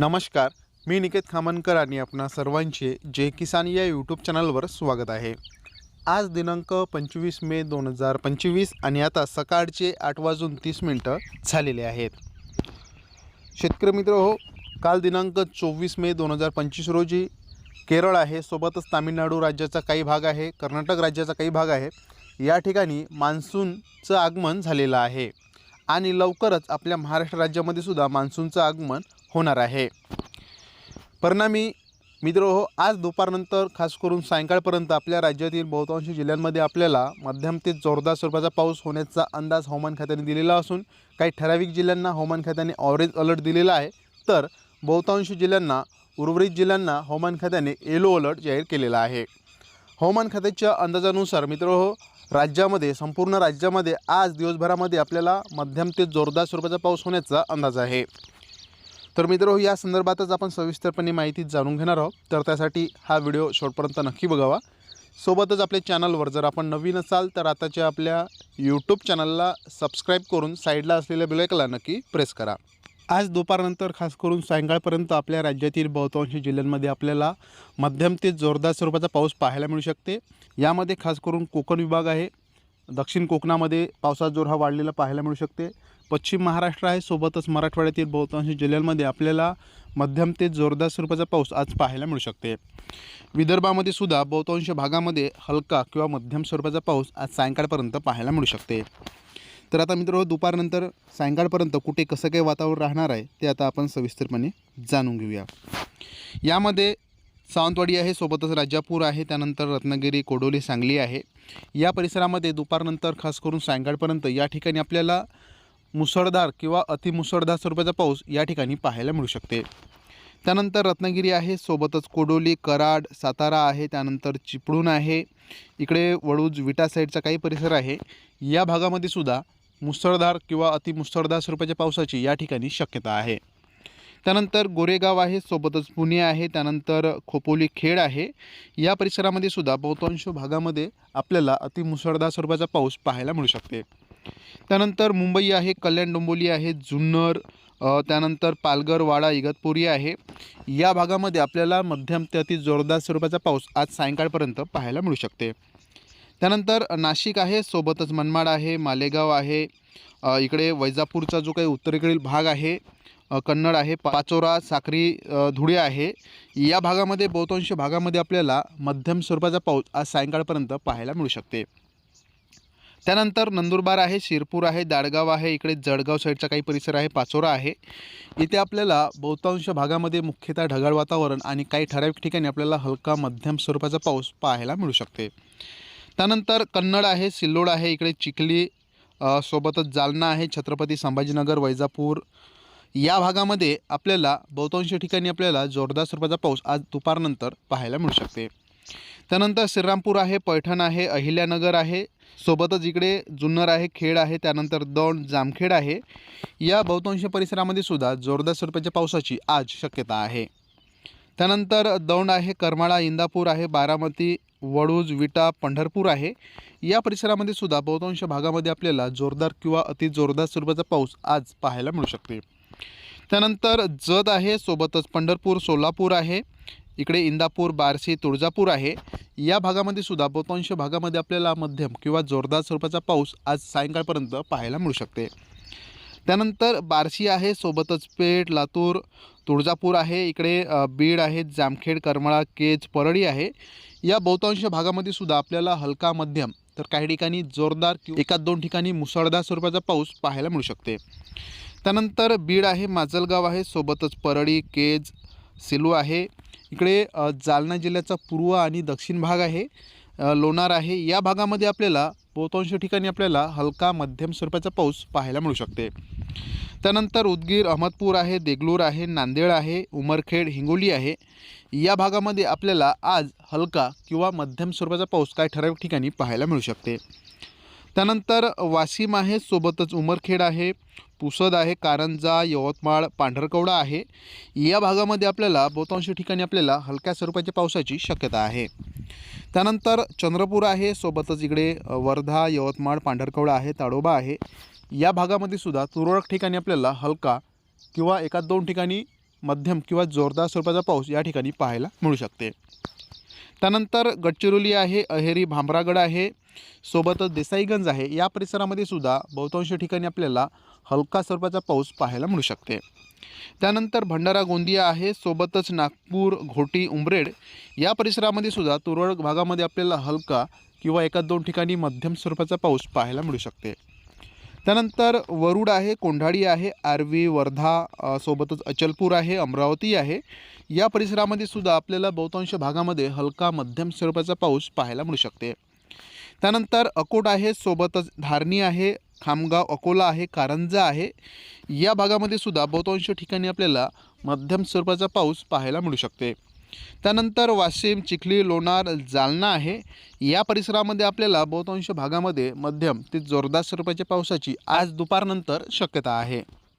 नमस्कार मी निकेत खामनकर आणि आपणा सर्वांचे जय किसान या यूट्यूब चॅनलवर स्वागत आहे. आज दिनांक पंचवीस मे दोन हजार पंचवीस आणि आता सकाळचे आठ वाजून तीस मिनटं झालेले आहेत. शेतकरी मित्र हो काल दिनांक चोवीस मे दोन हजार पंचवीस रोजी केरळ आहे सोबतच तामिळनाडू राज्याचा काही भाग आहे कर्नाटक राज्याचा काही भाग आहे. या ठिकाणी मान्सूनचं आगमन झालेलं आहे आणि लवकरच आपल्या महाराष्ट्र राज्यामध्ये सुद्धा मान्सूनचं आगमन होणार आहे. परिणामी मित्र हो आज दुपारनंतर खास करून सायंकाळपर्यंत आपल्या राज्यातील बहुतांश जिल्ह्यांमध्ये आपल्याला मध्यम ते जोरदार स्वरूपाचा पाऊस होण्याचा अंदाज हवामान खात्याने दिलेला असून काही ठराविक जिल्ह्यांना हवामान खात्याने ऑरेंज अलर्ट दिलेला आहे. तर बहुतांश जिल्ह्यांना उर्वरित जिल्ह्यांना हवामान खात्याने येलो अलर्ट जाहीर केलेला आहे. हवामान खात्याच्या अंदाजानुसार मित्र हो राज्यामध्ये संपूर्ण राज्यामध्ये आज दिवसभरामध्ये आपल्याला मध्यम ते जोरदार स्वरूपाचा पाऊस होण्याचा अंदाज आहे. तर मित्र या संदर्भातच आपण सविस्तरपणे माहिती जाणून घेणार आहोत. तर त्यासाठी हा व्हिडिओ शेवटपर्यंत नक्की बघावा. सोबतच आपल्या चॅनलवर जर आपण नवीन असाल तर आताच्या आपल्या यूट्यूब चॅनलला सबस्क्राईब करून साईडला असलेल्या बेलायकला नक्की प्रेस करा. आज दुपारनंतर खास करून सायंकाळपर्यंत आपल्या राज्यातील बहुतांश जिल्ह्यांमध्ये आपल्याला मध्यम ते जोरदार स्वरूपाचा पाऊस पाहायला मिळू शकते. यामध्ये खास करून कोकण विभाग आहे दक्षिण कोकणामध्ये पावसाचा जोर हा वाढलेला पाहायला मिळू शकते. पश्चिम महाराष्ट्र आहे सोबतच मराठवाड्यातील बहुतांश जिल्ह्यांमध्ये आपल्याला मध्यम ते जोरदार स्वरूपाचा पाऊस आज पाहायला मिळू शकते. विदर्भामध्ये सुद्धा बहुतांश भागामध्ये हलका किंवा मध्यम स्वरूपाचा पाऊस आज सायंकाळपर्यंत पाहायला मिळू शकते. तर आता मित्र दुपारनंतर सायंकाळपर्यंत कुठे कसं काही वातावरण राहणार आहे ते आता आपण सविस्तरपणे जाणून घेऊया. यामध्ये सावंतवाडी आहे सोबतच राजापूर आहे त्यानंतर रत्नागिरी कोडोली सांगली आहे. या परिसरामध्ये दुपारनंतर खास करून सायंकाळपर्यंत या ठिकाणी आपल्याला मुसळधार किंवा अतिमुसळधार स्वरूपाचा पाऊस या ठिकाणी पाहायला मिळू शकते. त्यानंतर रत्नागिरी आहे सोबतच कोडोली कराड सातारा आहे त्यानंतर चिपळूण आहे. इकडे वडूज विटा साईडचा काही परिसर आहे. या भागामध्ये सुद्धा मुसळधार किंवा अतिमुसळधार स्वरूपाच्या पावसाची या ठिकाणी शक्यता आहे. त्यानंतर गोरेगाव आहे सोबतच पुणे आहे त्यानंतर खोपोली खेड आहे. या परिसरामध्ये सुद्धा बहुतांश भागामध्ये आपल्याला अतिमुसळधार स्वरूपाचा पाऊस पाहायला मिळू शकते. त्यानंतर मुंबई आहे कल्याण डोंबोली आहे जुन्नर त्यानंतर पालघर वाडा इगतपुरी आहे. या भागामध्ये आपल्याला मध्यम ते अति जोरदार स्वरूपाचा पाऊस आज सायंकाळपर्यंत पाहायला मिळू शकते. त्यानंतर नाशिक आहे सोबतच मनमाड आहे मालेगाव आहे. इकडे वैजापूरचा जो काही उत्तरेकडील भाग आहे कन्नड आहे पाचोरा साक्री धुळे आहे. या भागामध्ये बहुतांश भागामध्ये आपल्याला मध्यम स्वरूपाचा पाऊस आज सायंकाळपर्यंत पाहायला मिळू शकते. त्यानंतर नंदुरबार आहे शिरपूर आहे दाडगाव आहे इकडे जळगाव साईडचा काही परिसर आहे पाचोरा आहे. इथे आपल्याला बहुतांश भागामध्ये मुख्यतः ढगाळ वातावरण आणि काही ठराविक ठिकाणी आपल्याला हलका मध्यम स्वरूपाचा पाऊस पाहायला मिळू शकते. त्यानंतर कन्नड आहे सिल्लोड आहे इकडे चिखली सोबतच जालना आहे छत्रपती संभाजीनगर वैजापूर या भागामध्ये आपल्याला बहुतांश ठिकाणी आपल्याला जोरदार स्वरूपाचा पाऊस आज दुपारनंतर पाहायला मिळू शकते. त्यानंतर श्रीरामपूर आहे पैठण आहे अहिल्यानगर आहे सोबतच इकडे जुन्नर आहे खेड आहे त्यानंतर दौंड जामखेड आहे. या बहुतांश परिसरामध्ये सुद्धा जोरदार स्वरूपाच्या पावसाची आज शक्यता आहे. त्यानंतर दौंड आहे करमाळा इंदापूर आहे बारामती वडूज विटा पंढरपूर आहे. या परिसरामध्ये सुद्धा बहुतांश भागामध्ये आपल्याला जोरदार किंवा अति जोरदार स्वरूपाचा पाऊस आज पाहायला मिळू शकते. त्यानंतर जत आहे सोबतच पंढरपूर सोलापूर आहे. इकडे इंदापूर बार्शी तुळजापूर आहे. या भागामध्ये सुद्धा बहुतांश भागामध्ये आपल्याला मध्यम किंवा जोरदार स्वरूपाचा पाऊस आज सायंकाळपर्यंत पाहायला मिळू शकते. त्यानंतर बार्शी आहे सोबतच पेठ लातूर तुळजापूर आहे. इकडे बीड आहे जामखेड करमाळा केज परळी आहे. या बहुतांश भागामध्ये सुद्धा आपल्याला हलका मध्यम तर काही ठिकाणी जोरदार किंवा एकाच दोन ठिकाणी मुसळधार स्वरूपाचा पाऊस पाहायला मिळू शकते. त्यानंतर बीड आहे माजलगाव आहे सोबतच परळी केज सिलू आहे. इकडे जालना जिल्ह्याचा पूर्व आणि दक्षिण भाग आहे. लोणार आहे. या भागामध्ये आपल्याला बहुतांश ठिकाणी आपल्याला हलका मध्यम स्वरूपाचा पाऊस पाहायला मिळू शकते. त्यानंतर उदगीर अहमदपूर आहे देगलूर आहे नांदेड आहे उमरखेड हिंगोली आहे. या भागामध्ये आपल्याला आज हलका किंवा मध्यम स्वरूपाचा पाऊस काही ठराविक ठिकाणी पाहायला मिळू शकते. त्यानंतर वाशिम आहे सोबतच उमरखेड आहे पुसद आहे कारंजा यवतमाळ पांढरकवडा आहे. या भागामध्ये आपल्याला बहुतांश ठिकाणी आपल्याला हलक्या स्वरूपाच्या पावसाची शक्यता आहे. त्यानंतर चंद्रपूर आहे सोबतच इकडे वर्धा यवतमाळ पांढरकवडा आहे ताडोबा आहे. या भागामध्ये सुद्धा तुरळक ठिकाणी आपल्याला हलका किंवा एका दोन ठिकाणी मध्यम किंवा जोरदार स्वरूपाचा पाऊस या ठिकाणी पाहायला मिळू शकते. त्यानंतर गडचिरोली आहे अहेरी भामरागड आहे सोबतच देसाईगंज आहे. या परिसरामध्ये सुद्धा बहुतांश ठिकाणी आपल्याला हलका स्वरूपाचा पाऊस पाहायला मिळू शकते. त्यानंतर भंडारा गोंदिया आहे सोबतच नागपूर घोटी उमरेड या परिसरामध्ये सुद्धा तुरळक भागामध्ये आपल्याला हलका किंवा एका दोन ठिकाणी मध्यम स्वरूपाचा पाऊस पाहायला मिळू शकते. त्यानंतर वरुड आहे कोंढाळी आहे आर्वी वर्धा सोबतच अचलपूर आहे अमरावती आहे. या परिसरामध्ये सुद्धा आपल्याला बहुतांश भागामध्ये हलका मध्यम स्वरूपाचा पाऊस पाहायला मिळू शकते. त्यानंतर अकोट आहे सोबतच धारणी आहे खामगाव अकोला आहे कारंजा आहे. या भागामध्ये सुद्धा बहुतांश ठिकाणी आपल्याला मध्यम स्वरूपाचा पाऊस पाहायला मिळू शकते. त्यानंतर वाशिम चिखली लोणार जालना आहे. या परिसरामध्ये आपल्याला बहुतांश भागामध्ये मध्यम ते जोरदार स्वरूपाच्या पावसाची आज दुपारनंतर शक्यता आहे.